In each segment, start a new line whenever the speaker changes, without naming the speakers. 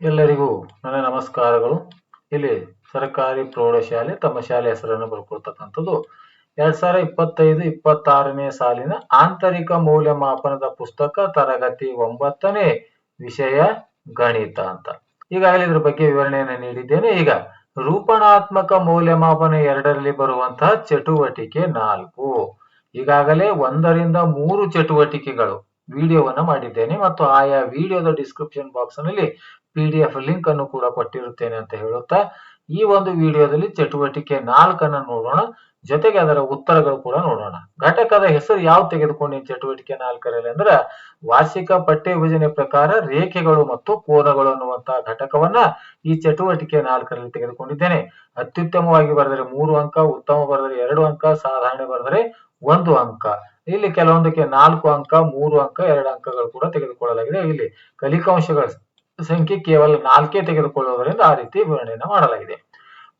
ಎಲ್ಲರಿಗೂ ನನ್ನ ನಮಸ್ಕಾರಗಳು. ಇಲ್ಲಿ ಸರ್ಕಾರಿ ಪ್ರೌಢಶಾಲೆ ತಮ್ಮ ಶಾಲೆ ಹೆಸರನ್ನು ಬರ್ಕೊಳ್ತಕ್ಕಂಥದ್ದು ಎರಡ್ ಸಾವಿರ ಇಪ್ಪತ್ತೈದು, ಇಪ್ಪತ್ತಾರನೇ ಸಾಲಿನ ಆಂತರಿಕ ಮೌಲ್ಯಮಾಪನದ ಪುಸ್ತಕ ತರಗತಿ ಒಂಬತ್ತನೇ ವಿಷಯ ಗಣಿತ ಅಂತ. ಈಗಾಗಲೇ ಇದ್ರ ಬಗ್ಗೆ ವಿವರಣೆಯನ್ನು ನೀಡಿದ್ದೇನೆ. ಈಗ ರೂಪಣಾತ್ಮಕ ಮೌಲ್ಯಮಾಪನ ಎರಡರಲ್ಲಿ ಬರುವಂತಹ ಚಟುವಟಿಕೆ ನಾಲ್ಕು. ಈಗಾಗಲೇ ಒಂದರಿಂದ ಮೂರು ಚಟುವಟಿಕೆಗಳು ವಿಡಿಯೋವನ್ನ ಮಾಡಿದ್ದೇನೆ ಮತ್ತು ಆಯಾ ವಿಡಿಯೋದ ಡಿಸ್ಕ್ರಿಪ್ಷನ್ ಬಾಕ್ಸ್ನಲ್ಲಿ ಪಿ ಡಿ ಎಫ್ ಲಿಂಕ್ ಅನ್ನು ಕೂಡ ಕೊಟ್ಟಿರುತ್ತೇನೆ ಅಂತ ಹೇಳುತ್ತಾ, ಈ ಒಂದು ವಿಡಿಯೋದಲ್ಲಿ ಚಟುವಟಿಕೆ ನಾಲ್ಕನ್ನು ನೋಡೋಣ, ಜೊತೆಗೆ ಅದರ ಉತ್ತರಗಳು ಕೂಡ ನೋಡೋಣ. ಘಟಕದ ಹೆಸರು ಯಾವ ತೆಗೆದುಕೊಂಡು ಚಟುವಟಿಕೆ ನಾಲ್ಕರಲ್ಲಿ ಅಂದ್ರೆ, ವಾರ್ಷಿಕ ಪಠ್ಯ ವಿಭಜನೆ ಪ್ರಕಾರ ರೇಖೆಗಳು ಮತ್ತು ಕೋನಗಳು ಅನ್ನುವಂತಹ ಘಟಕವನ್ನ ಈ ಚಟುವಟಿಕೆ ನಾಲ್ಕರಲ್ಲಿ ತೆಗೆದುಕೊಂಡಿದ್ದೇನೆ. ಅತ್ಯುತ್ತಮವಾಗಿ ಬರೆದರೆ ಮೂರು ಅಂಕ, ಉತ್ತಮ ಬರೆದರೆ ಎರಡು ಅಂಕ, ಸಾಧಾರಣ ಬರೆದರೆ ಒಂದು ಅಂಕ. ಇಲ್ಲಿ ಕೆಲವೊಂದಕ್ಕೆ ನಾಲ್ಕು ಅಂಕ, ಮೂರು ಅಂಕ, ಎರಡು ಅಂಕಗಳು ಕೂಡ ತೆಗೆದುಕೊಳ್ಳಲಾಗಿದೆ. ಇಲ್ಲಿ ಕಲಿಕಾಂಶಗಳ ಸಂಖ್ಯೆ ಕೇವಲ ನಾಲ್ಕೇ ತೆಗೆದುಕೊಳ್ಳುವುದರಿಂದ ಆ ರೀತಿ ವಿವರಣೆಯನ್ನು ಮಾಡಲಾಗಿದೆ.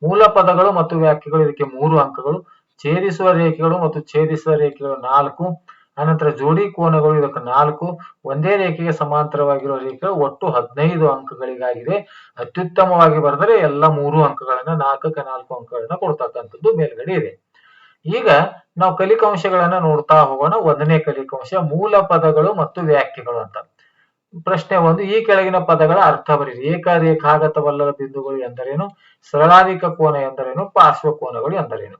ಮೂಲ ಪದಗಳು ಮತ್ತು ವ್ಯಾಖ್ಯೆಗಳು, ಇದಕ್ಕೆ ಮೂರು ಅಂಕಗಳು, ಛೇದಿಸುವ ರೇಖೆಗಳು ಮತ್ತು ಛೇದಿಸುವ ರೇಖೆಗಳು ನಾಲ್ಕು, ಅನಂತರ ಜೋಡಿ ಕೋನಗಳು, ಇದಕ್ಕೆ ನಾಲ್ಕು, ಒಂದೇ ರೇಖೆಗೆ ಸಮಾಂತರವಾಗಿರುವ ರೇಖೆಗಳು ಒಟ್ಟು ಹದಿನೈದು ಅಂಕಗಳಿಗಾಗಿದೆ. ಅತ್ಯುತ್ತಮವಾಗಿ ಬರೆದರೆ ಎಲ್ಲ ಮೂರು ಅಂಕಗಳನ್ನ, ನಾಲ್ಕಕ್ಕೆ ನಾಲ್ಕು ಅಂಕಗಳನ್ನ ಕೊಡ್ತಕ್ಕಂಥದ್ದು ಮೇಲ್ಗಡೆ ಇದೆ. ಈಗ ನಾವು ಕಲಿಕಾಂಶಗಳನ್ನ ನೋಡ್ತಾ ಹೋಗೋಣ. ಒಂದನೇ ಕಲಿಕಾಂಶ, ಮೂಲ ಪದಗಳು ಮತ್ತು ವ್ಯಾಖ್ಯೆಗಳು ಅಂತ. ಪ್ರಶ್ನೆ ಒಂದು, ಈ ಕೆಳಗಿನ ಪದಗಳ ಅರ್ಥ ಬರೀರಿ. ಏಕರೇಖಾಗತವಲ್ಲದ ಬಿಂದುಗಳು ಎಂದರೇನು? ಸರಳಾಧಿಕ ಕೋನ ಎಂದರೇನು? ಪಾರ್ಶ್ವ ಕೋನಗಳು ಎಂದರೇನು?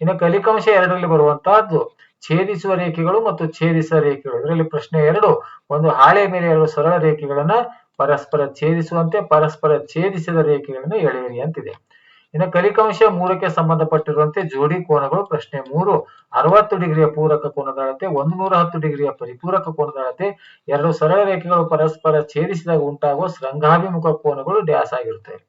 ಇನ್ನು ಕಲಿಕಾಂಶ ಎರಡರಲ್ಲಿ ಬರುವಂತಹದ್ದು, ಛೇದಿಸುವ ರೇಖೆಗಳು ಮತ್ತು ಛೇದಿಸುವ ರೇಖೆಗಳು. ಇದರಲ್ಲಿ ಪ್ರಶ್ನೆ ಎರಡು, ಒಂದು ಹಾಳೆ ಮೇಲೆ ಎರಡು ಸರಳ ರೇಖೆಗಳನ್ನ ಪರಸ್ಪರ ಛೇದಿಸುವಂತೆ, ಪರಸ್ಪರ ಛೇದಿಸಿದ ರೇಖೆಗಳನ್ನು ಎಳೆಯಿರಿ ಅಂತಿದೆ. ಇನ್ನು ಕಲಿಕಾಂಶ ಮೂರಕ್ಕೆ ಸಂಬಂಧಪಟ್ಟಿರುವಂತೆ ಜೋಡಿ ಕೋನಗಳು ಪ್ರಶ್ನೆ ಮೂರು. ಅರವತ್ತು ಡಿಗ್ರಿಯ ಪೂರಕ ಕೋನದ ಅಳತೆ ಒಂದು ನೂರ ಹತ್ತು ಡಿಗ್ರಿಯ ಪರಿಪೂರಕ ಕೋನದ ಅಳತೆ ಎರಡು ಸರಳ ರೇಖೆಗಳು ಪರಸ್ಪರ ಛೇದಿಸಿದಾಗ ಉಂಟಾಗುವ ಶೃಂಗಾಭಿಮುಖ ಕೋನಗಳು ಡ್ಯಾಸ್ ಆಗಿರುತ್ತವೆ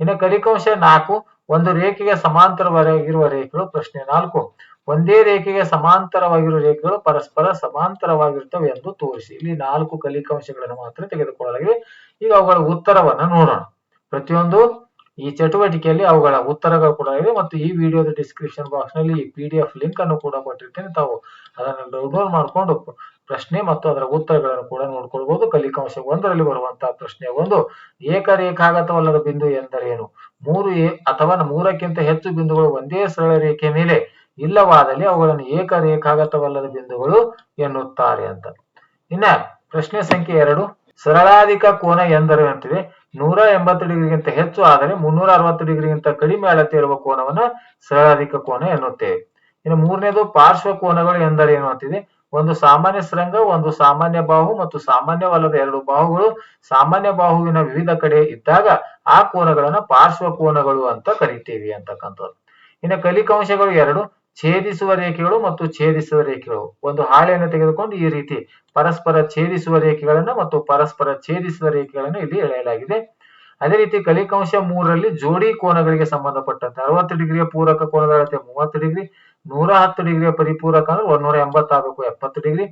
ಇನ್ನು ಕಲಿಕಾಂಶ ನಾಲ್ಕು, ಒಂದು ರೇಖೆಗೆ ಸಮಾಂತರವಾಗಿರುವ ರೇಖೆಗಳು ಪ್ರಶ್ನೆ ನಾಲ್ಕು. ಒಂದೇ ರೇಖೆಗೆ ಸಮಾಂತರವಾಗಿರುವ ರೇಖೆಗಳು ಪರಸ್ಪರ ಸಮಾಂತರವಾಗಿರುತ್ತವೆ ಎಂದು ತೋರಿಸಿ. ಇಲ್ಲಿ ನಾಲ್ಕು ಕಲಿಕಾಂಶಗಳನ್ನು ಮಾತ್ರ ತೆಗೆದುಕೊಳ್ಳಲಾಗಿದೆ. ಈಗ ಅವುಗಳ ಉತ್ತರವನ್ನ ನೋಡೋಣ. ಪ್ರತಿಯೊಂದು ಈ ಚಟುವಟಿಕೆಯಲ್ಲಿ ಅವುಗಳ ಉತ್ತರಗಳು ಕೂಡ ಇದೆ ಮತ್ತು ಈ ವಿಡಿಯೋದ ಡಿಸ್ಕ್ರಿಪ್ಷನ್ ಬಾಕ್ಸ್ನಲ್ಲಿ ಈ ಪಿ ಲಿಂಕ್ ಅನ್ನು ಕೂಡ ಕೊಟ್ಟಿರ್ತೇನೆ. ತಾವು ಅದನ್ನು ಡೌನ್ಲೋಡ್ ಮಾಡಿಕೊಂಡು ಪ್ರಶ್ನೆ ಮತ್ತು ಅದರ ಉತ್ತರಗಳನ್ನು ಕೂಡ ನೋಡ್ಕೊಳ್ಬಹುದು ಕಲಿಕಾಂಶ ಒಂದರಲ್ಲಿ ಬರುವಂತಹ ಪ್ರಶ್ನೆ ಒಂದು, ಏಕರೇಖಾಗತವಲ್ಲದ ಬಿಂದು ಎಂದರೇನು? ಮೂರು ಅಥವಾ ಮೂರಕ್ಕಿಂತ ಹೆಚ್ಚು ಬಿಂದುಗಳು ಒಂದೇ ಸರಳ ರೇಖೆ ಮೇಲೆ ಇಲ್ಲವಾದಲ್ಲಿ ಅವುಗಳನ್ನು ಏಕರೇಖಾಗತವಲ್ಲದ ಬಿಂದುಗಳು ಎನ್ನುತ್ತಾರೆ ಅಂತ. ಇನ್ನ ಪ್ರಶ್ನೆ ಸಂಖ್ಯೆ ಎರಡು ಸರಳಾಧಿಕ ಕೋನ ಎಂದರೆ ಅಂತೀವಿ ನೂರ ಎಂಬತ್ತು ಡಿಗ್ರಿಗಿಂತ ಹೆಚ್ಚು ಆದರೆ ಮುನ್ನೂರ ಅರವತ್ತು ಡಿಗ್ರಿಗಿಂತ ಕಡಿಮೆ ಅಳತೆ ಇರುವ ಕೋನವನ್ನ ಸರಳಾಧಿಕ ಕೋನ ಎನ್ನುತ್ತೇವೆ ಇನ್ನು ಮೂರನೇದು ಪಾರ್ಶ್ವ ಕೋನಗಳು ಎಂದರೇನು ಅಂತಿದೆ? ಒಂದು ಸಾಮಾನ್ಯ ಸ್ರಂಗ ಒಂದು ಸಾಮಾನ್ಯ ಬಾಹು ಮತ್ತು ಸಾಮಾನ್ಯವಲ್ಲದ ಎರಡು ಬಾಹುಗಳು ಸಾಮಾನ್ಯ ಬಾಹುವಿನ ವಿವಿಧ ಕಡೆ ಇದ್ದಾಗ ಆ ಕೋನಗಳನ್ನ ಪಾರ್ಶ್ವ ಕೋನಗಳು ಅಂತ ಕರಿತೀವಿ ಅಂತಕ್ಕಂಥದ್ದು. ಇನ್ನು ಕಲಿಕಾಂಶಗಳು ಎರಡು ಛೇದಿಸುವ ರೇಖೆಗಳು ಮತ್ತು ಛೇದಿಸುವ ರೇಖೆಗಳು. ಒಂದು ಹಾಳೆಯನ್ನು ತೆಗೆದುಕೊಂಡು ಈ ರೀತಿ ಪರಸ್ಪರ ಛೇದಿಸುವ ರೇಖೆಗಳನ್ನು ಮತ್ತು ಪರಸ್ಪರ ಛೇದಿಸುವ ರೇಖೆಗಳನ್ನು ಇಲ್ಲಿ ಎಳೆಯಲಾಗಿದೆ. ಅದೇ ರೀತಿ ಕಲಿಕಾಂಶ ಮೂರರಲ್ಲಿ ಜೋಡಿ ಕೋನಗಳಿಗೆ ಸಂಬಂಧಪಟ್ಟಂತೆ ಅರವತ್ತು ಡಿಗ್ರಿಯ ಪೂರಕ ಕೋನದ ಅಳತೆ ಮೂವತ್ತು ಡಿಗ್ರಿ, ನೂರ ಹತ್ತು ಡಿಗ್ರಿಯ ಪರಿಪೂರಕ ಅಂದ್ರೆ ಒಂದೂರ ಎಂಬತ್ತಾಗಬೇಕು ಎಪ್ಪತ್ತು ಡಿಗ್ರಿ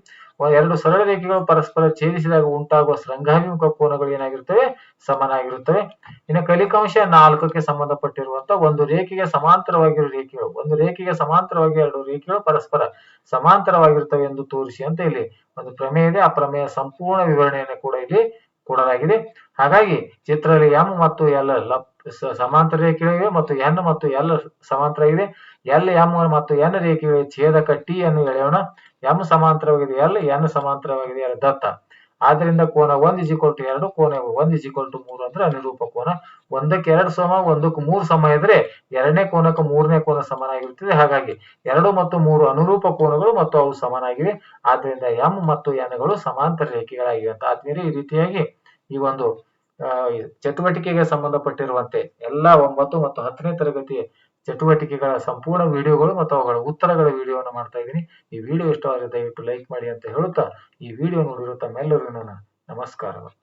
ಎರಡು ಸರಳ ರೇಖೆಗಳು ಪರಸ್ಪರ ಛೇದಿಸಿದಾಗ ಉಂಟಾಗುವ ಶೃಂಗಾಭಿಮುಖ ಕೋನಗಳು ಏನಾಗಿರುತ್ತವೆ? ಸಮನಾಗಿರುತ್ತವೆ. ಇನ್ನು ಕಲಿಕಾಂಶ ನಾಲ್ಕಕ್ಕೆ ಸಂಬಂಧಪಟ್ಟಿರುವಂತ ಒಂದು ರೇಖೆಗೆ ಸಮಾಂತರವಾಗಿರುವ ರೇಖೆಗಳು, ಒಂದು ರೇಖೆಗೆ ಸಮಾಂತರವಾಗಿ ಎರಡು ರೇಖೆಗಳು ಪರಸ್ಪರ ಸಮಾಂತರವಾಗಿರುತ್ತವೆ ಎಂದು ತೋರಿಸಿ ಅಂತ ಇಲ್ಲಿ ಒಂದು ಪ್ರಮೇಯ ಇದೆ. ಆ ಪ್ರಮೇಯ ಸಂಪೂರ್ಣ ವಿವರಣೆಯನ್ನು ಕೂಡ ಇಲ್ಲಿ ಕೊಡಲಾಗಿದೆ. ಹಾಗಾಗಿ ಚಿತ್ರದಲ್ಲಿ ಎಂ ಮತ್ತು ಎಲ್ ಸಮಾಂತರ ರೇಖೆಗಳಿವೆ ಮತ್ತು ಎನ್ ಮತ್ತು ಎಲ್ ಸಮಾಂತರ ಇದೆ. ಎಲ್ ಎಂ ಮತ್ತು ಎನ್ ರೇಖೆಗಳಿಗೆ ಛೇದಕ ಟಿ ಅನ್ನು ಎಳೆಯೋಣ. ಎಂ ಸಮಾಂತರವಾಗಿದೆ ಎಲ್, ಎನ್ ಸಮಾಂತರವಾಗಿದೆ ಎಲ್, ದತ್ತ. ಆದ್ರಿಂದ ಕೋನ ಒಂದ್ ಇಸ್ ಈಕ್ವಲ್ ಟು ಎರಡು, ಕೋನ ಒಂದ್ ಇಸ್ ಈಕ್ವಲ್ ಟು ಮೂರು ಅಂದ್ರೆ ಅನುರೂಪ ಕೋನ. ಒಂದಕ್ಕೆ ಎರಡು ಸಮ, ಒಂದಕ್ಕೆ ಮೂರು ಸಮ ಇದ್ರೆ ಎರಡನೇ ಕೋನಕ್ಕೆ ಮೂರನೇ ಕೋನ ಸಮನಾಗಿರುತ್ತದೆ. ಹಾಗಾಗಿ ಎರಡು ಮತ್ತು ಮೂರು ಅನುರೂಪ ಕೋನಗಳು ಮತ್ತು ಅವು ಸಮನಾಗಿವೆ. ಆದ್ರಿಂದ ಎಂ ಮತ್ತು ಎನ್ಗಳು ಸಮಾಂತರ ರೇಖೆಗಳಾಗಿವೆ ಅಂತ ಆದ್ಮೇಲೆ ಈ ರೀತಿಯಾಗಿ ಈ ಒಂದು ಚಟುವಟಿಕೆಗೆ ಸಂಬಂಧಪಟ್ಟಿರುವಂತೆ ಎಲ್ಲಾ ಒಂಬತ್ತು ಮತ್ತು ಹತ್ತನೇ ತರಗತಿ ಚಟುವಟಿಕೆಗಳ ಸಂಪೂರ್ಣ ವಿಡಿಯೋಗಳು ಮತ್ತು ಅವುಗಳ ಉತ್ತರಗಳ ವಿಡಿಯೋವನ್ನು ಮಾಡ್ತಾ ಇದ್ದೀನಿ. ಈ ವಿಡಿಯೋ ಇಷ್ಟವಾದರೆ ದಯವಿಟ್ಟು ಲೈಕ್ ಮಾಡಿ ಅಂತ ಹೇಳುತ್ತಾ ಈ ವಿಡಿಯೋ ನೋಡಿರೋ ತಮ್ಮೆಲ್ಲರಿಗೂ ನನ್ನ ನಮಸ್ಕಾರಗಳು.